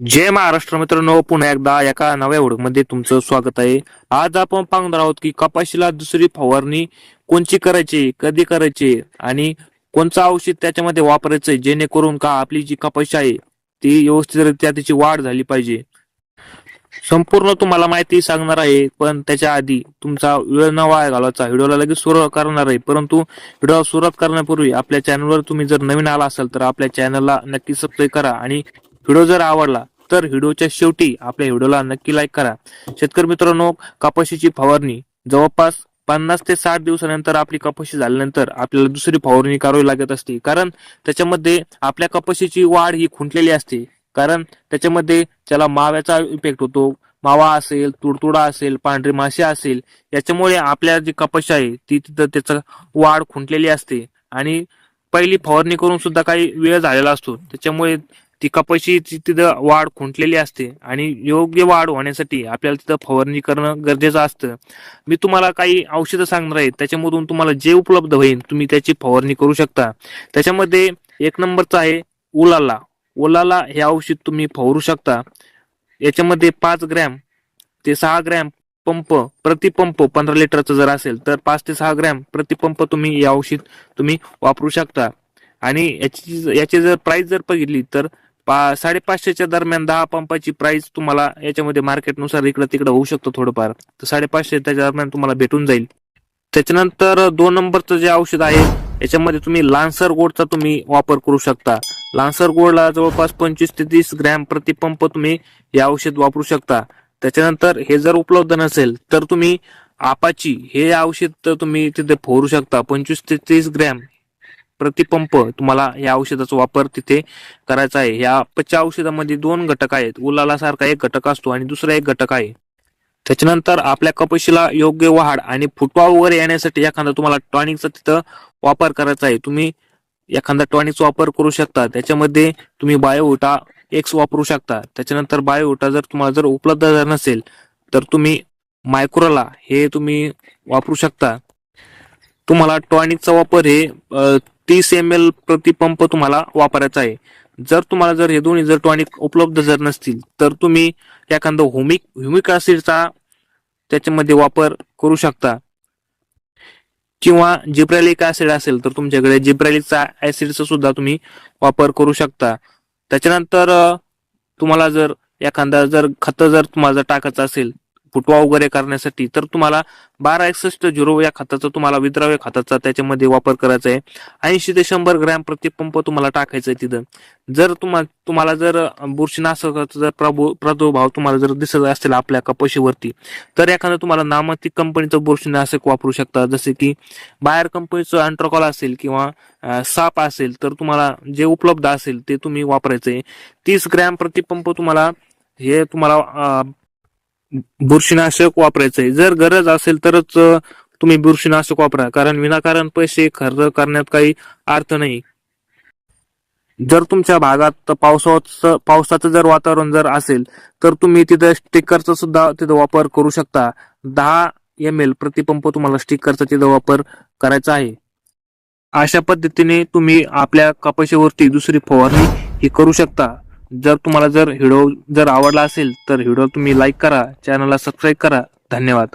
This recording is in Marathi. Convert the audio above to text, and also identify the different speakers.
Speaker 1: जय महाराष्ट्र मित्रांनो पुन्हा एकदा एका नव्या ओळखमध्ये तुमचं स्वागत आहे. आज आपण पाहणार आहोत की कपाशीला दुसरी फवारणी कोणची करायची कधी करायची आणि कोणचं औषध त्याच्यामध्ये वापरायचंय जेणेकरून का आपली जी कपाशी आहे ती व्यवस्थितरित्या त्याची वाढ झाली पाहिजे. संपूर्ण तुम्हाला माहिती सांगणार आहे पण त्याच्या आधी तुमचा वेळ न वाया घालवायचा. व्हिडिओला लगेच सुरू करणार आहे परंतु व्हिडिओ सुरुवात करण्यापूर्वी आपल्या चॅनलवर तुम्ही जर नवीन आला असाल तर आपल्या चॅनलला नक्की सबस्क्राईब करा आणि व्हिडिओ जर आवडला तर व्हिडिओच्या शेवटी आपल्या व्हिडिओला नक्की लाईक करा. शेतकरी मित्रांनो कपाशीची फवारणी जवळपास पन्नास ते साठ दिवसानंतर आपली कपाशी झाल्यानंतर आपल्याला दुसरी फवारणी करावी लागत असते. कारण त्याच्यामध्ये आपल्या कपाशीची वाढ ही खुंटलेली असते. कारण त्याच्यामध्ये त्याला माव्याचा इफेक्ट होतो. मावा असेल तुडतुडा असेल पांढरी माशी असेल याच्यामुळे आपल्या जी कपाशी आहे ती तिथं त्याचं वाढ खुंटलेली असते. आणि पहिली फवारणी करून सुद्धा काही वेळ झालेला असतो. त्याच्यामुळे ती कपाशीची तिथं वाढ खुंटलेली असते आणि योग्य वाढ होण्यासाठी आपल्याला तिथं फवारणी करणं गरजेचं असतं. मी तुम्हाला काही औषधं सांगणार आहे त्याच्यामधून तुम्हाला जे उपलब्ध होईल तुम्ही त्याची फवारणी करू शकता. त्याच्यामध्ये एक नंबरचं आहे उलाला. ओलाला हे औषध तुम्ही फवारू शकता. याच्यामध्ये पाच ग्रॅम ते सहा ग्रॅम पंप प्रतिपंप पंधरा लिटरचं जर असेल तर पाच ते सहा ग्रॅम प्रतिपंप तुम्ही हे औषध तुम्ही वापरू शकता. आणि याची याची जर प्राइस जर बघितली तर पा साडेपाचशेच्या दरम्यान दहा पंपाची प्राइस तुम्हाला याच्यामध्ये मार्केटनुसार इकडं तिकडं होऊ शकतं थोडंफार. तर साडेपाचशे त्याच्या दरम्यान तुम्हाला भेटून जाईल. त्याच्यानंतर दोन नंबरचं जे औषध आहे याच्यामध्ये तुम्ही लान्सर गोडचा तुम्ही वापर करू शकता. लान्सर गोडला जवळपास पंचवीस ते तीस ग्रॅम प्रतिपंप तुम्ही हे औषध वापरू शकता. त्याच्यानंतर हे जर उपलब्ध नसेल तर तुम्ही आपाची हे औषध तर तुम्ही तिथे फोरू शकता. पंचवीस ते तीस ग्रॅम प्रतिपंप तुम्हाला या औषधाचा वापर तिथे करायचा आहे. या आपाच्या औषधामध्ये दोन घटक आहेत. उलालासारखा एक घटक असतो आणि दुसरा एक घटक आहे. त्याच्यानंतर आपल्या कपाशीला योग्य वाढ आणि फुटवा वगैरे येण्यासाठी एखादा तुम्हाला टॉनिकचा तिथं वापर करायचा आहे. तुम्ही एखादा टॉनिकचा वापर करू शकता. त्याच्यामध्ये तुम्ही बायोविटा एक्स वापरू शकता. त्याच्यानंतर बायोविटा जर तुम्हाला जर उपलब्ध जर नसेल तर तुम्ही मायक्रोला हे तुम्ही वापरू शकता. तुम्हाला टॉनिकचा वापर हे तीस एम एल प्रतिपंप तुम्हाला वापरायचा आहे. जर तुम्हाला जर हे दोन्ही जर टॉनिक उपलब्ध जर नसतील तर तुम्ही एखादं हुमिक ह्युमिक ऍसिडचा त्याच्यामध्ये वापर करू शकता. किंवा जिब्रॅलिक ऍसिड असेल तर तुमच्याकडे जिब्रॅलिकचा ऍसिडचा सुद्धा तुम्ही वापर करू शकता. त्याच्यानंतर तुम्हाला जर एखादा जर खत जर तुम्हाला जर टाकायचं असेल फुटवा वगैरे करण्यासाठी तर तुम्हाला बारा एकसष्ट झिरो या खताचा तुम्हाला विद्राव्य खताचा त्याच्यामध्ये वापर करायचा आहे. ऐंशी ते शंभर ग्रॅम प्रतिपंप तुम्हाला टाकायचं आहे तिथं. जर तुम्हाला तुम्हाला जर बुरशीनाशकाचा जर प्रभु प्रादुर्भाव तुम्हाला जर दिसत असेल आपल्या कपाशीवरती तर एखादं तुम्हाला नामांकित कंपनीचं बुरशीनाशक वापरू शकता. जसे की बाहेर कंपनीचं अँट्रोकॉल असेल किंवा साप असेल तर तुम्हाला जे उपलब्ध असेल ते तुम्ही वापरायचे तीस ग्रॅम प्रतिपंप तुम्हाला हे तुम्हाला बुरशीनाशक वापरायचंय. जर गरज असेल तरच तुम्ही बुरशीनाशक वापरा. कारण विनाकारण पैसे खर्च करण्यात काही अर्थ नाही. जर तुमच्या भागात पावसाचं पावसाचं जर वातावरण जर असेल तर तुम्ही तिथं स्टिकरचा सुद्धा तिथं वापर करू शकता. दहा एम एल प्रतिपंप तुम्हाला स्टिकरचा तिथं वापर करायचा आहे. अशा पद्धतीने तुम्ही आपल्या कपाशीवरती दुसरी फवारणी ही करू शकता. जर तुम्हाला जर व्हिडिओ जर आवडला असेल तर व्हिडिओ तुम्ही लाईक करा चॅनलला सबस्क्राईब करा. धन्यवाद.